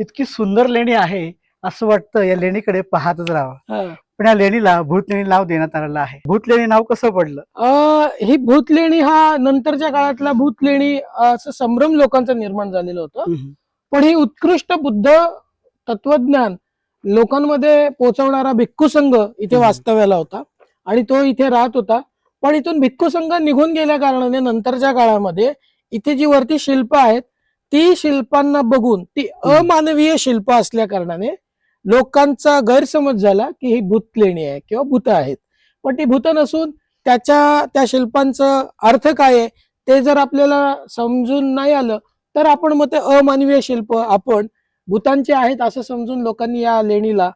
इतकी सुंदर लेणी आहे असं वाटतं या लेणीकडे पाहतच राहावं. पण या लेणीला भूतलेणी नाव देण्यात आलेलं आहे. भूतलेणी नाव कसं पडलं? अ, ही भूतलेणी हा नंतरच्या काळातला भूतलेणी असं संभ्रम लोकांचं निर्माण झालेलं होतं. पण ही उत्कृष्ट बुद्ध तत्वज्ञान लोकांमध्ये पोहोचवणारा भिक्खू संघ इथे. वास्तव्याला होता आणि तो इथे राहत होता. पण इथून भिक्खू संघ निघून गेल्या कारणाने नंतरच्या काळामध्ये इथे जी वरती शिल्प आहेत ती शिल्पांना बघून ती. अमानवीय शिल्प असल्या कारणाने लोकांचा गैरसमज झाला की ही भूतलेणी आहे किंवा भूत आहेत पण ती भूत नसून त्याच्या त्या शिल्पांचं अर्थ काय आहे ते जर आपल्याला समजून नाही आलं तर आपण मग ते अमानवीय शिल्प आपण भूतांचे आहेत असं समजून लोकांनी या लेणीला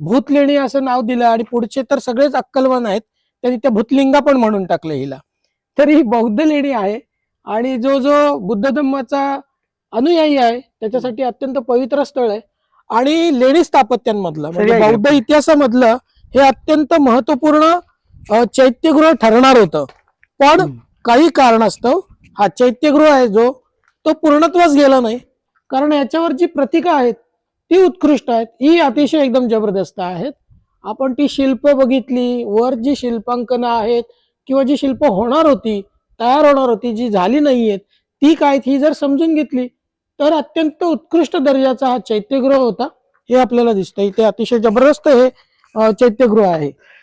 भूतलेणी असं नाव दिलं आणि पुढचे तर सगळेच अक्कलवान आहेत त्यांनी त्या भूतलिंगा पण म्हणून टाकलं हिला तर ही बौद्ध लेणी आहे आणि जो जो बुद्ध धम्माचा अनुयायी आहे त्याच्यासाठी अत्यंत पवित्र स्थळ आहे. आणि लेणी स्थापत्यांमधलं म्हणजे बौद्ध इतिहासामधलं हे अत्यंत महत्त्वपूर्ण चैत्यगृह ठरणार होतं. पण. काही कारणास्तव हा चैत्यगृह आहे जो तो पूर्णत्वास गेला नाही. कारण याच्यावर जी प्रतिका आहेत ती उत्कृष्ट आहेत. ही अतिशय एकदम जबरदस्त आहेत. आपण ती शिल्प बघितली वर जी शिल्पांकनं आहेत किंवा जी शिल्प होणार होती तयार होणार होती जी झाली नाहीयेत ती काय ही जर समजून घेतली तर अत्यंत उत्कृष्ट दर्जाचा हा चैत्यगृह होता हे आपल्याला दिसतं इथे अतिशय जबरदस्त हे चैत्यगृह आहे.